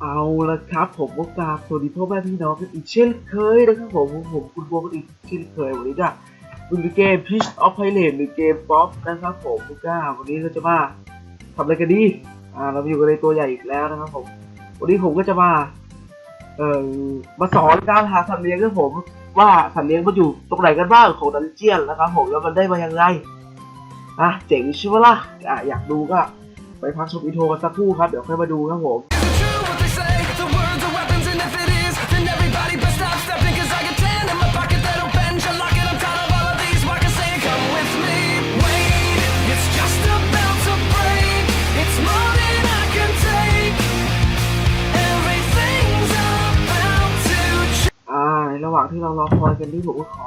เอาละครับผมก็กราบสวัสดีพ่อแม่พี่น้องกันอีกเช่นเคยนะครับผมผมคุณบัวกันอีกเช่นเคยวันนี้ก็เป็นเกม Pitch of Pirate หรือเกมป๊อปนะครับผมกูก้าวันนี้เราจะมาทำอะไรกันดีอ่าเราอยู่กันในตัวใหญ่อีกแล้วนะครับผมวันนี้ผมก็จะมาเอ่อมาสอนการหาสัตว์เลี้ยงครับผมว่าสัตว์เลี้ยงมันอยู่ตรงไหนกันบ้างของดันเจียนนะครับผมแล้วมันได้มาอยังไงอะเจ๋งใช่ไหมล่ะอะอยากดูก็ไปพักชมอินโทรกันสักครู่ครับเดี๋ยวค่อยมาดูครับผม ที่เรารอคอยกันนี่ผมก็ขอ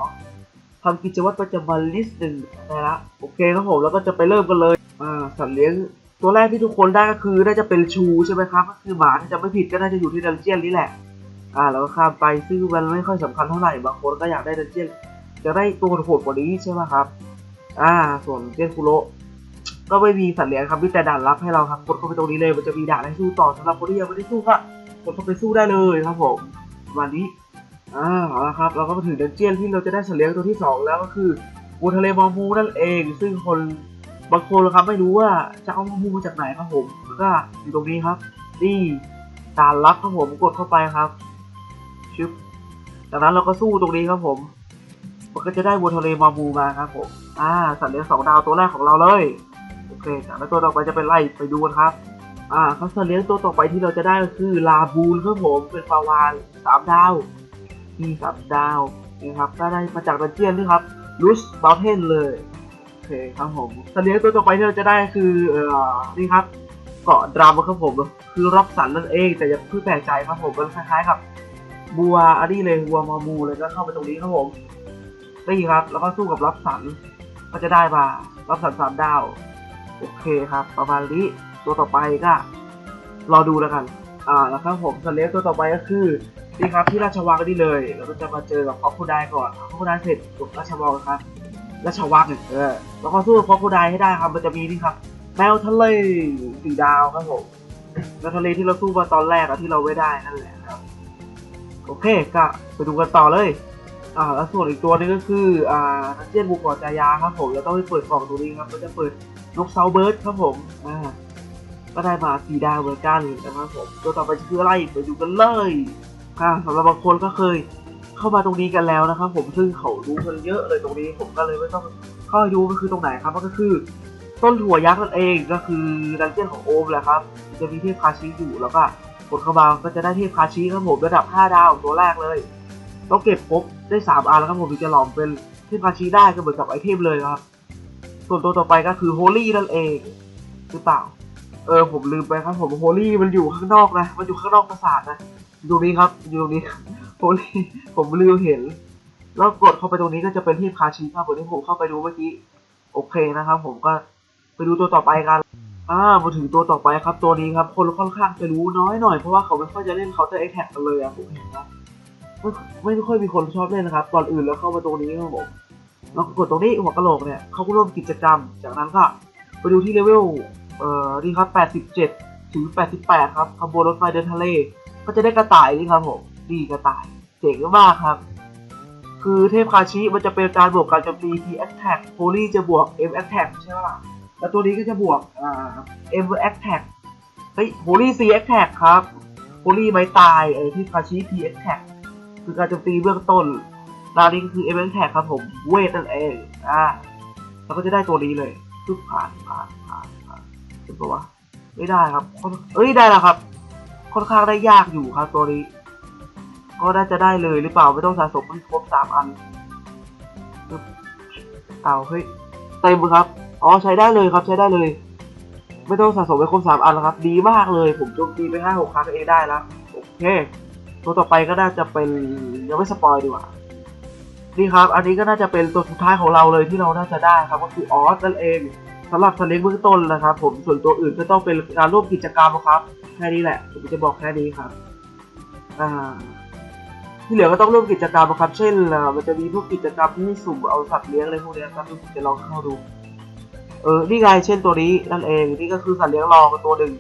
ทำกิจวัตรประจำวันลิสต์หนึ่งได้ละโอเคครับผมแล้วก็จะไปเริ่มกันเลยอ่าสัตว์เลี้ยงตัวแรกที่ทุกคนได้ก็คือน่าจะเป็นชูใช่ไหมครับก็คือหมาถ้าจะไม่ผิดก็น่าจะอยู่ที่ดันเจียนนี่แหละ อ่าแล้วก็ข้ามไปซึ่งมันไม่ค่อยสำคัญเท่าไหร่บางคนก็อยากได้ดันเจียนจะได้ตัวโหดกว่านี้ใช่ไหมครับ อ่า ส่วนเจียนคุโรก็ไม่มีสัตว์เลี้ยงครับมีแต่ด่านลับให้เราครับกดเข้าไปตรงนี้เลยมันจะมีด่านให้สู้ต่อสำหรับคนที่ยังไม่ได้สู้ก็กดเข้าไปสู้ได้เลยครับผมประมาณนี้ อ่าเอาละครับ เราก็มาถึงดันเจียนที่เราจะได้สัตว์เลี้ยงตัวที่สองแล้วก็คือวัวทะเลมอมูนั่นเอง ซึ่งคนบางคนนะครับไม่รู้ว่าจะเอามอมูมาจากไหนครับผมแล้วก็อยู่ตรงนี้ครับนี่ด่านลับครับผมกดเข้าไปครับชึบจากนั้นเราก็สู้ตรงนี้ครับผมมันก็จะได้วัวทะเลมอมูมาครับผมอ่าสัตว์เลี้ยงสองดาวตัวแรกของเราเลยโอเคจากนั้นตัวต่อไปจะเป็นไล่ไปดูกันครับอ่าครับสัตว์เลี้ยงตัวต่อไปที่เราจะได้ก็คือลาบูนครับผมเป็นปลาวานสามดาว ที่สามดาวนะครับก็ได้มาจากดันเจียนนี่ครับลูสบาเทนเลยโอเคครับผมสัตว์เลี้ยงตัวต่อไปที่เราจะได้คือเอ่อนี่ครับเกาะดรามครับผมคือร็อกสันนั่นเอง แต่อย่าเพิ่งแปลกใจครับผมมันคล้ายๆกับบัวอันนี้เลยบัวมามูเลยก็เข้าไปตรงนี้ครับผมนี่ครับ แล้วก็สู้กับร็อกสันก็จะได้มาร็อกสันสามดาวโอเคครับ ประมาณนี้ตัวต่อไปก็รอดูแล้วกัน อ่าแล้วครับผมสัตว์เลี้ยงตัวต่อไปก็คือ นี่ครับที่ราชวังนี่เลยเราก็จะมาเจอกับคอคูไดก่อนคอคูไดเสร็จจบราชวังครับราชวังเออแล้วก็สู้กับคอคูไดให้ได้ครับ มันจะมีนี่ครับ แมวทะเลสีดาวครับผมแมวทะเลที่เราสู้มาตอนแรกอะที่เราไม่ได้นั่นแหละครับ โอเคก็ไปดูกันต่อเลยอ่าแล้วส่วนอีกตัวนึงก็คืออ่านักเจียนบุกกอจายาครับผมเราต้องไปเปิดกล่องตัวนี้ครับก็จะเปิดนกเซาเบิร์ดครับผมอ่าก็ได้มาสีดาวเหมือนกันนะครับผมตัวต่อไปจะคืออะไรไปดูกันเลย ค่ะสำหรับบางคนก็เคยเข้ามาตรงนี้กันแล้วนะครับ ผมซึ่งเขารู้กันเยอะเลยตรงนี้ผมก็เลยไม่ต้องเข้าไปดูมันคือตรงไหนครับมันก็คือ ต้นถั่วยักษ์นั่นเองก็คือดันเจียนของโอมแหละครับ จะมีเทพคาชิอยู่แล้วก็กดเข้ามาก็จะได้เทพคาชิครับผมระดับ 5 ดาวตัวแรกเลยต้องเก็บครบได้3อันแล้วครับผมถึงจะหลอมเป็นเทพคาชิได้ก็เหมือนกับไอเทมเลยครับ ส่วนตัวต่อไปก็คือโฮลี่นั่นเองหรือเปล่าเออผมลืมไปครับผมโฮลี่มันอยู่ข้างนอกนะ มันอยู่ข้างนอกปราสาทนะ อยู่ตรงนี้ครับอยู่ตรงนี้โฮลี่ผมลืมเห็น แล้วกดเข้าไปตรงนี้ก็จะเป็นที่คาชิครับผมที่ผมเข้าไปดูเมื่อกี้โอเคนะครับ ผมก็ไปดูตัวต่อไปกันอ่ามาถึงตัวต่อไปครับ ตัวนี้ครับ คนค่อนข้างจะรู้น้อยหน่อยเพราะว่าเขาไม่ค่อยจะเล่นเคาน์เตอร์แอแท็กกันเลยอะผมเห็นนะไม่ไม่ค่อยมีคนชอบเล่นนะครับก่อนอื่นแล้วเข้ามาตรงนี้ครับผมแล้วกดตรงนี้หัวกะโหลกเนี่ยเขาก็ร่วมกิจกรรม จากนั้นก็ไปดูที่เลเวลเอ่อนี่ครับ 87 ถึง 88 ครับขบวนรถไฟเดินทะเล ก็จะได้กระต่ายนี่ครับผมดีกระต่ายเจ๋งมากครับ คือเทพคาชิมันจะเป็นการบวกการโจมตี P attack โพลีจะบวก M attack ใช่ไหมล่ะแล้วตัวนี้ก็จะบวกอ่า M attack เฮ้ยโพลี C attack ครับโพลีไม้ตายเออเทพคาชิ P attack คือการโจมตีเบื้องต้นดาวนี้ก็คือ M attack ครับผมเวทนั่นเองอ่าแล้วก็จะได้ตัวนี้เลยทุกผ่านผ่านผ่านผ่านเป็นปะวะไม่ได้ครับเอ้ยได้แล้วครับ ค่อนข้างได้ยากอยู่ครับตัวนี้ ก็น่าจะได้เลยหรือเปล่าไม่ต้องสะสมให้ครบสามอันเอาเฮ้ยเต็มครับอ๋อใช้ได้เลยครับใช้ได้เลย ไม่ต้องสะสมไปครบสามอันแล้วครับ ดีมากเลย ผมโจมตีไปห้าหกครั้งเองได้แล้วโอเคตัวต่อไปก็น่าจะเป็นยังไม่สปอยดีกว่านี่ครับ อันนี้ก็น่าจะเป็นตัวสุดท้ายของเราเลยที่เราน่าจะได้ครับ ก็คือออสนั่นเองสำหรับสเล็กเบื้องต้นนะครับ ผมส่วนตัวอื่นก็ต้องเป็นการร่วมกิจกรรมครับ แค่นี้แหละ ผมจะบอกแค่นี้ครับ อ่า ที่เหลือก็ต้องร่วมกิจกรรมครับ เช่น มันจะมีพวกกิจกรรมที่สุ่มเอาสัตว์เลี้ยงอะไรพวกนี้ครับที่ผมจะลองเข้าดู เออ นี่ไงเช่นตัวนี้นั่นเอง นี่ก็คือสัตว์เลี้ยงรองตัวหนึ่ง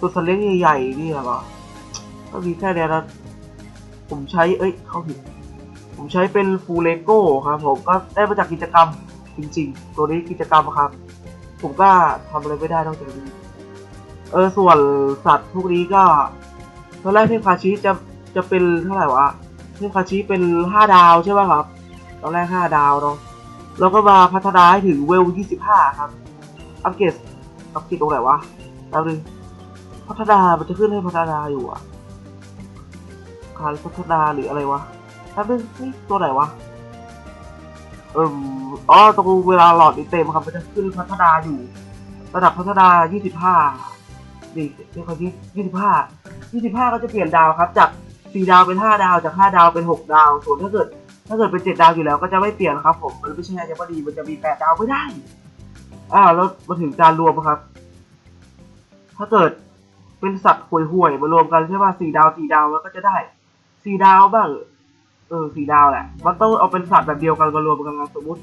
ตัวสัตว์เล็งใหญ่ๆนี่เหรอก็มีแค่นี้นะผมใช้ เอ้ย เข้าผิด ผมใช้เป็นฟูเลโก้ครับผมก็ได้มาจากกิจกรรมจริงๆ ตัวนี้กิจกรรมครับ ผมก็ทำอะไรไม่ได้นอกจากนี้ เออส่วนสัตว์พวกนี้ก็ตอนแรกเทพคาชิจะจะเป็นเท่าไหร่วะเทพคาชิเป็นห้าดาวใช่ไหมครับ ตอนแรกห้าดาวเนาะแล้วก็มาพัฒนาให้ถึงเวลยี่สิบห้าครับ อัปเกรดอัปเกรดตรงไหนวะแล้วนึงพัฒนามันจะขึ้นให้พัฒนาอยู่อะการพัฒนาหรืออะไรวะแล้วนึงนี่ตัวไหนวะเอ่มอ๋อตรงเวลาหลอดนี้เต็มครับมันจะขึ้นพัฒนาอยู่ ระดับพัฒนา 25 นี่นี่เขาที่25 25ก็จะเปลี่ยนดาวครับ จาก4ดาวเป็น5ดาว จาก5ดาวเป็น6ดาว ส่วนถ้าเกิด ถ้าเกิดเป็น7ดดาวอยู่แล้วก็จะไม่เปลี่ยนครับ ผม มันไม่ใช่อัญมณีมันจะมี8ดดาวไม่ได้ อ่า แล้วมาถึงการรวมครับ ถ้าเกิดเป็นสัตว์ห่วยๆมารวมกันใช่ป่ะสี่ดาวสี่ดาวแล้วก็จะได้สี่ดาวบ้างเออสี่ดาวแหละ มันต้องเอาเป็นสัตว์แบบเดียวกันมารวมกันนะสมมติ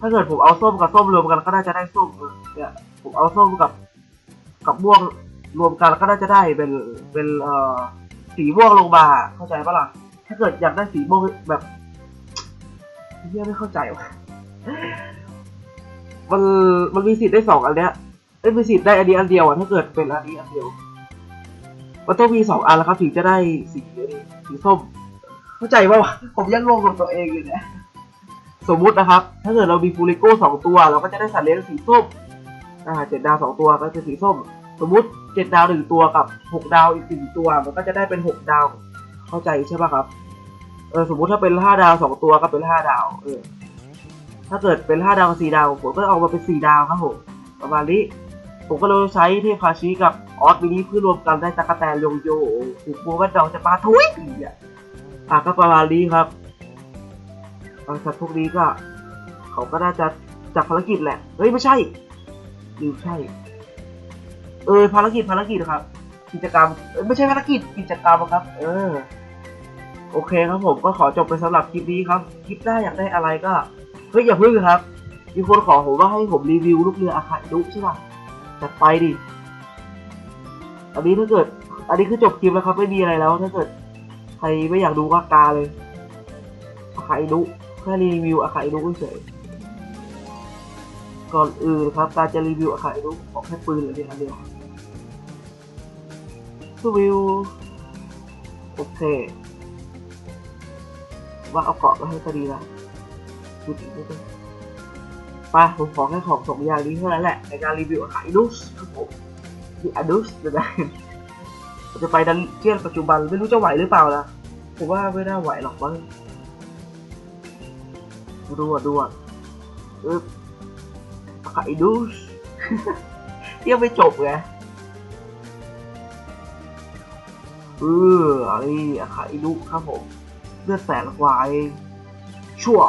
ถ้าเกิดผมเอาส้มกับส้มรวมกันก็น่าจะได้ส้มเออเนี่ยผมเอาส้มกับ กับม่วง รวมกันก็น่าจะได้เป็นเป็นเอ่อสีม่วงลงมาเข้าใจปะล่ะถ้าเกิดอยากได้สีม่วงแบบเฮียไม่เข้าใจว่ะมันมันมีสิทธิ์ได้สองอันเนี้ยเอ้ยมีสิทธิ์ได้อันนี้อันเดียวอะถ้าเกิดเป็นอันนี้อันเดียวมันต้องมีสองอันแล้วครับถึงจะได้สีสีส้ม เข้าใจป่าวะผมยังงงกับตัวเองเลยเนี่ยสมมุตินะครับ ถ้าเกิดเรามีฟูริโก้สองตัว เราก็จะได้สัตว์เลี้ยงสีส้มอ่าเจ็ดดาวสองตัวก็จะสีส้ม สมมุติ จ็ดดาวหนึ่งตัวกับหกดาวอีกหนึ่งตัว มันก็จะได้เป็นหกดาว เข้าใจใช่ป่ะครับ เออสมมุติถ้าเป็นห้าดาวสองตัวก็เป็นห้าดาว เออ ถ้าเกิดเป็นห้าดาวกับสี่ดาวผมก็เอามาเป็นสี่ดาวครับผมประมาณนี้ ผมก็เลยใช้เทพคาชิกับออสมินิเพื่อรวมกันได้ตะกะแตนโยโย่ถูกโบว่าดองจะปลาทุยอีอะอะก็ประมาณนี้ครับบริษัทพวกนี้ก็ เขาก็น่าจะจับภารกิจแหละ เฮ้ย ไม่ใช่หรือใช่ เออภารกิจภารกิจครับ กิจกรรมไม่ใช่ภารกิจกิจกรรมครับ เออ โอเคครับผมก็ขอจบไปสำหรับคลิปนี้ครับคลิปหน้าอยากได้อะไรก็เฮ้ยอย่าพึ่งครับมีคนขอผมว่าให้ผมรีวิวลูกเรืออาคาอินุใช่ป่ะจัดไปดิอันนี้ถ้าเกิด อันนี้คือจบคลิปแล้วครับไม่มีอะไรแล้ว ถ้าเกิด ใครไม่อยากดูก็กาเลยอาคาอินุแค่รีวิวอาคาอินุเฉยก่อนอื่นครับการจะรีวิวอาคาอินุขอแค่ปืนเลยเดียวเดียว วิวโอเคว่าเอาเกาะมาให้ก็ดีละดูดีด้วยไปผมขอแค่ของสองอย่างนี้เท่านั้นแหละในการรีวิวอาหารอินุสครับผมดีอนุสจะได้จะไปดันเจียนปัจจุบันไม่รู้จะไหวหรือเปล่านะผมว่าไม่น่าไหวหรอกมั้งดูอะดูอะเอออาหารอินุสยังไม่จบไง เอออะไรอาหารอินุครับผมเลือดแสนกวาเองชั่ว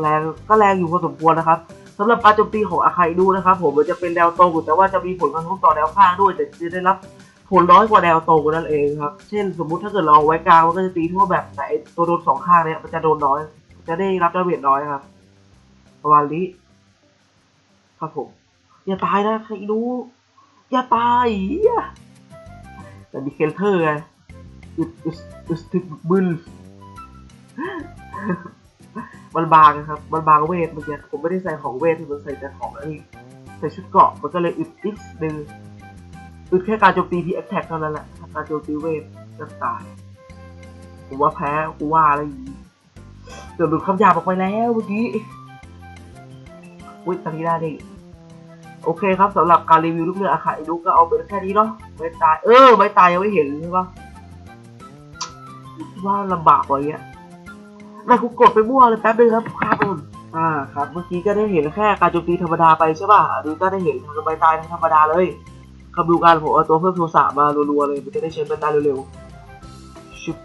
แรงก็แรงอยู่พอสมควรนะครับสำหรับการโจมตีของอาคาอิดูนะครับ ผมมันจะเป็นแนวตรงแต่ว่าจะมีผลกระทบต่อแนวข้างด้วย แต่จะได้รับผลน้อยกว่าแนวตรงนั่นเองครับ เช่น สมมุติถ้าเกิดเราไว้กลางมันก็จะตีทั่วแบบแต่ตัวโดนสองข้างเนี่ยมันจะโดนน้อย จะได้รับดาเมจน้อยครับประมาณนี้ครับผมอย่าตายนะอาคาอิดูอย่าตายเหี้ยแต่มีเคลเทอร์ไง อึดอึดอึดถึกบึนมันบางครับ มันบางเวทเมื่อกี้ผมไม่ได้ใส่ของเวทที่มันใส่แต่ของอันนี้ใส่ชุดเกราะมันก็เลยอึดนิดนึงอึดแค่การโจมตีที่แอคแท็กเท่านั้นแหละการโจมตีเวทจะตายผมว่าแพ้กูว่าอะไรอย่างนี้เกือบหลุดคำหยาบออกไปแล้วเมื่อกี้อุ้ยตอนนี้ได้ดิโอเคครับสำหรับการรีวิวลูกเรืออาคาอินุก็เอาเป็นแค่นี้เนาะไม่ตายเออไม่ตายยังไม่เห็นใช่ปะ ว่าลำบากกว่าอย่างเงี้ยนายกูกดไปมั่วเลยแป๊บนึงครับครับผมอ่าครับ เมื่อกี้ก็ได้เห็นแค่การโจมตีธรรมดาไปใช่ป่ะอันนี้ก็ได้เห็นทางใบตายธรรมดาเลยคำดูการผมเอาตัวเพิ่มโทรศัพท์มารัวๆเลยมันจะได้ใช้ใบตายเร็วๆชุบ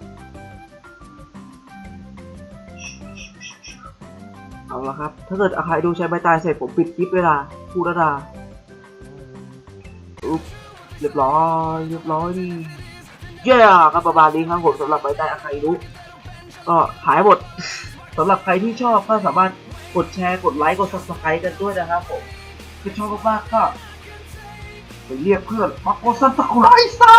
เอาละครับ ถ้าเกิดอาคายดูใช้ใบตายเสร็จผมปิดคลิปเวลาพูดแล้วนะอุ๊บเรียบร้อย เรียบร้อยดี เย่ครับประมาณนี้ครับผมสำหรับใบตายอาคายดูก็ขายหมดสำหรับใครที่ชอบก็สามารถกดแชร์กดไลค์กด subscribe กันด้วยนะครับผมถ้าชอบมากๆก็ไปเรียกเพื่อนมาโกซันตะคุไรซ่า